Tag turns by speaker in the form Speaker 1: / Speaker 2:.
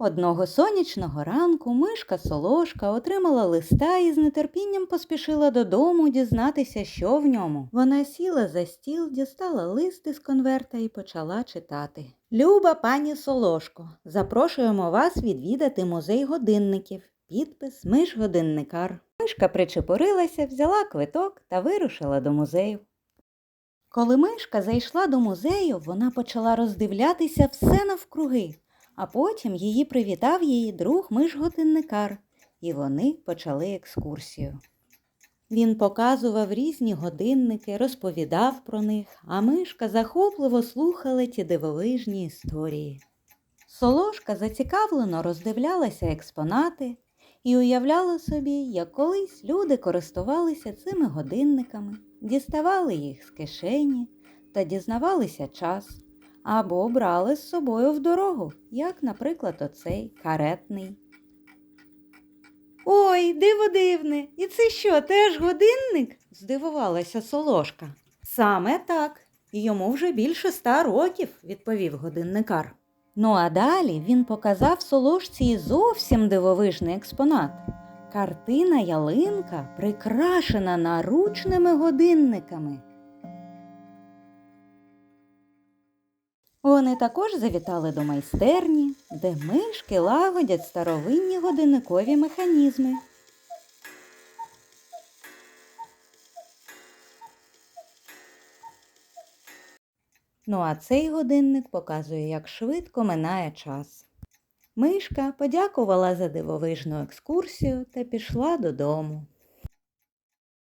Speaker 1: Одного сонячного ранку мишка Солошка отримала листа і з нетерпінням поспішила додому дізнатися, що в ньому. Вона сіла за стіл, дістала лист із конверта і почала читати. Люба пані Солошко, запрошуємо вас відвідати музей годинників. Підпис Миш годинникар. Мишка причепурилася, взяла квиток та вирушила до музею. Коли мишка зайшла до музею, вона почала роздивлятися все навкруги, а потім її привітав її друг миш-годинникар, і вони почали екскурсію. Він показував різні годинники, розповідав про них, а мишка захопливо слухала ті дивовижні історії. Солошка зацікавлено роздивлялася експонати і уявляла собі, як колись люди користувалися цими годинниками, діставали їх з кишені та дізнавалися час, або брали з собою в дорогу, як, наприклад, оцей каретний. Ой, диво дивне, і це що, теж годинник? здивувалася Солошка. Саме так, йому вже більше ста років, відповів годинникар. Ну а далі він показав Солошці зовсім дивовижний експонат. Картина ялинка прикрашена наручними годинниками. Вони також завітали до майстерні, де мишки лагодять старовинні годинникові механізми. Ну а цей годинник показує, як швидко минає час. Мишка подякувала за дивовижну екскурсію та пішла додому.